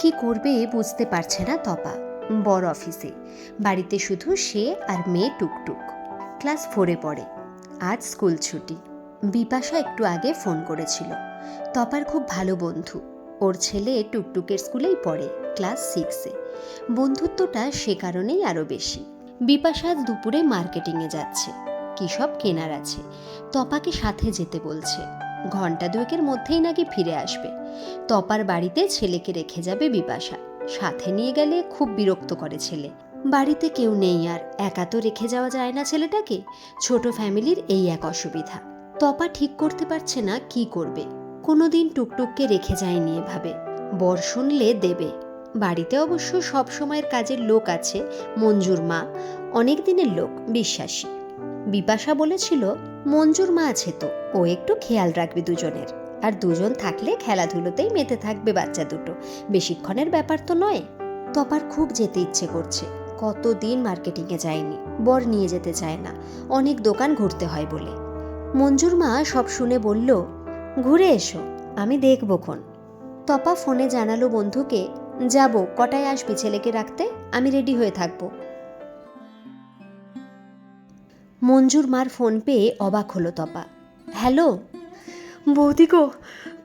কি করবে বুঝতে পারছে না তপা, বড় অফিসে। বাড়িতে শুধু সে আর মেয়ে টুকটুক। ক্লাস ফোরে পড়ে। আজ স্কুল ছুটি। বিপাশা একটু আগে ফোন করেছিল। তপার খুব ভালো বন্ধু। ওর ছেলে টুকটুকের স্কুলেই পড়ে, ক্লাস সিক্সে। বন্ধুত্বটা সে কারণেই আরও বেশি। বিপাশা আজ দুপুরে মার্কেটিংয়ে যাচ্ছে। কী সব কেনার আছে? তপাকে সাথে যেতে বলছে। ঘণ্টা দুয়েকের মধ্যেই নাকি ফিরে আসবে। তপার বাড়িতে ছেলেকে রেখে যাবে বিপাশা। সাথে নিয়ে গেলে খুব বিরক্ত করে ছেলে। বাড়িতে কেউ নেই আর একা তো রেখে যাওয়া যায় না ছেলেটাকে। ছোট ফ্যামিলির এই এক অসুবিধা। তপা ঠিক করতে পারছে না কি করবে। কোনোদিন টুকটুককে রেখে যায়নি এভাবে। বর শুনলে দেবে। বাড়িতে অবশ্য সব সময়ের কাজের লোক আছে, মঞ্জুর মা। অনেক দিনের লোক, বিশ্বাসী। বিপাশা বলেছিল, মঞ্জুর মা আছে তো, ও একটু খেয়াল রাখবে দুজনের। আর দুজন থাকলে খেলাধুলোতেই মেতে থাকবে বাচ্চা দুটো। বেশিক্ষণের ব্যাপার তো নয়। তপার খুব যেতে ইচ্ছে করছে। কতদিন মার্কেটিংয়ে যায়নি, বর নিয়ে যেতে চায় না, অনেক দোকান ঘুরতে হয় বলে। মঞ্জুর মা সব শুনে বলল, ঘুরে এসো, আমি দেখব খন তপা ফোনে জানালো বন্ধুকে, যাব, কটায় আসবি ছেলেকে রাখতে? আমি রেডি হয়ে থাকব। মঞ্জুর মার ফোন পেয়ে অবাক হলো তপা। হ্যালো? বৌদি গো,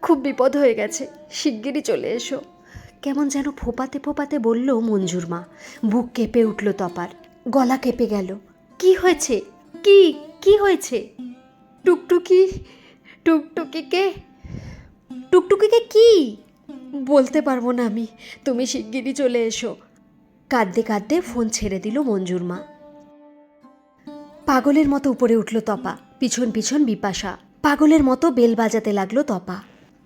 খুব বিপদ হয়ে গেছে। শিগগিরই চলে এসো। কেমন যেন ফোপাতে ফোপাতে বলল মঞ্জুর মা। বুক কেঁপে উঠল তপার। গলা কেঁপে গেল। কি হয়েছে? কি কি হয়েছে? টুকটুকি, টুকটুকিকে? টুকটুকিকে কি? বলতে পারব না আমি। তুমি শিগগিরই চলে এসো। কাঁদতে কাঁদতে ফোন ছেড়ে দিল মঞ্জুর মা। পাগলের মতো উপরে উঠল তপা, পিছন পিছন বিপাশা। পাগলের মতো বেল বাজাতে লাগল তপা।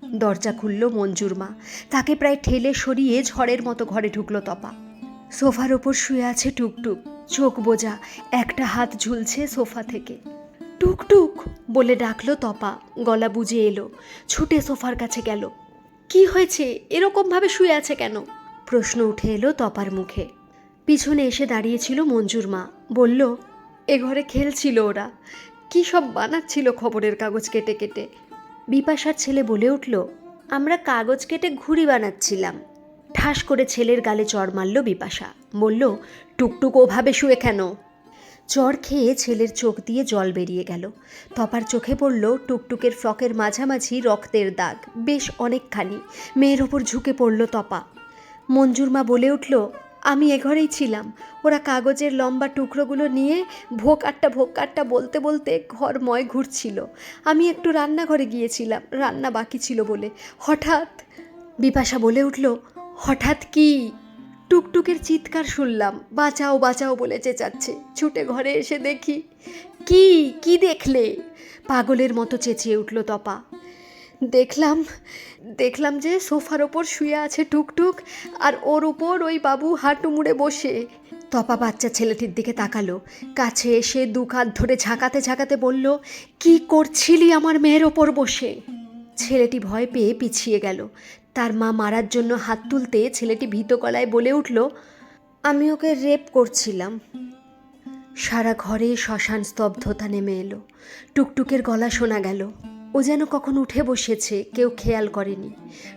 দরজা খুলল মঞ্জুর মা, তাকে প্রায় ঠেলে সরিয়ে ঝড়ের মতো ঘরে ঢুকল তপা। সোফার ওপর শুয়ে আছে টুকটুক, চোখ বোঝা, একটা হাত ঝুলছে সোফা থেকে। টুকটুক বলে ডাকলো তপা, গলা বুঝে এলো, ছুটে সোফার কাছে গেল। কি হয়েছে? এরকমভাবে শুয়ে আছে কেন? প্রশ্ন উঠে এলো তপার মুখে। পিছনে এসে দাঁড়িয়েছিল মঞ্জুর মা, বলল এ ঘরে খেলছিল ওরা। কী সব বানাচ্ছিল খবরের কাগজ কেটে কেটে। বিপাশার ছেলে বলে উঠল, আমরা কাগজ কেটে ঘুড়ি বানাচ্ছিলাম। ঠাস করে ছেলের গালে চড় মারল বিপাশা। বলল, টুকটুক ওভাবে শুয়ে কেন? চড় খেয়ে ছেলের চোখ দিয়ে জল বেরিয়ে গেল। তপার চোখে পড়ল টুকটুকের ফ্রকের মাঝামাঝি রক্তের দাগ, বেশ অনেকখানি। মেয়ের ওপর ঝুঁকে পড়ল তপা। মঞ্জুর মা বলে উঠল আমি এ ঘরেই ছিলাম। ওরা কাগজের লম্বা টুকরোগুলো নিয়ে ভোগ আটটা ভোগ আটটা বলতে বলতে ঘরময় ঘুরছিল। আমি একটু রান্নাঘরে গিয়েছিলাম, রান্না বাকি ছিল বলে। হঠাৎ বিপাশা বলে উঠল, হঠাৎ কি? টুকটুকের চিৎকার শুনলাম, বাঁচাও বাঁচাও, বলে চেঁচাচ্ছে। ছুটে ঘরে এসে দেখি, কি? কি দেখলে? পাগলের মতো চেঁচিয়ে উঠল তপা। দেখলাম দেখলাম যে সোফার ওপর শুয়ে আছে টুকটুক আর ওর উপর ওই বাবু হাঁটু মুড়ে বসে। তপা বাচ্চা ছেলেটির দিকে তাকালো, কাছে এসে দু কাঁধ ধরে ঝাঁকাতে ঝাঁকাতে বলল, কি করছিলি আমার মেয়ের ওপর বসে? ছেলেটি ভয় পেয়ে পিছিয়ে গেল। তার মা মারার জন্য হাত তুলতে ছেলেটি ভীত গলায় বলে উঠল, আমি ওকে রেপ করছিলাম। সারা ঘরে শ্মশান স্তব্ধতা নেমে এলো। টুকটুকের গলা শোনা গেল। ও যেন কখন উঠে বসেছে, কেউ খেয়াল করেনি।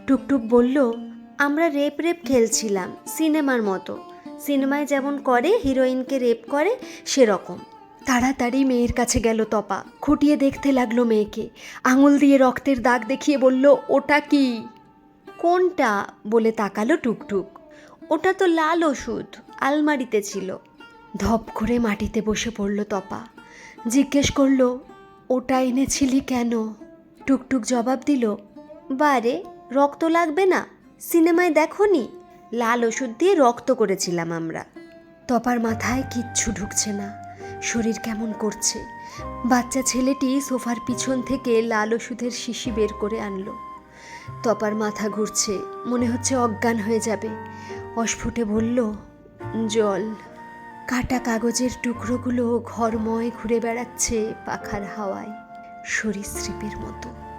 টুকটুক বলল, আমরা রেপ রেপ খেলছিলাম, সিনেমার মতো। সিনেমায় যেমন করে, হিরোইনকে রেপ করে, সেরকম। তাড়াতাড়ি মেয়ের কাছে গেল তপা। খুঁটিয়ে দেখতে লাগল মেয়েকে। আঙুল দিয়ে রক্তের দাগ দেখিয়ে বলল, ওটা কি? কোনটা? বলে তাকালো টুকটুক। ওটা তো লাল ওষুধ, আলমারিতে ছিল। ধপ করে মাটিতে বসে পড়ল তপা। জিজ্ঞেস করল, ওটা এনেছিলি কেন? টুকটুক জবাব দিল, বারে, রক্ত লাগবে না? সিনেমায় দেখনি? লাল ওষুধ দিয়ে রক্ত করেছিলাম আমরা। তপার মাথায় কিচ্ছু ঢুকছে না। শরীর কেমন করছে? বাচ্চা ছেলেটি সোফার পিছন থেকে লাল ওষুধের শিশি বের করে আনলো। তপার মাথা ঘুরছে, মনে হচ্ছে অজ্ঞান হয়ে যাবে। অস্ফুটে বলল, জল, কাটা কাগজের টুকরোগুলো ঘরময় ঘুরে বেড়াচ্ছে পাখার হাওয়ায়। সরীসৃপের মতো।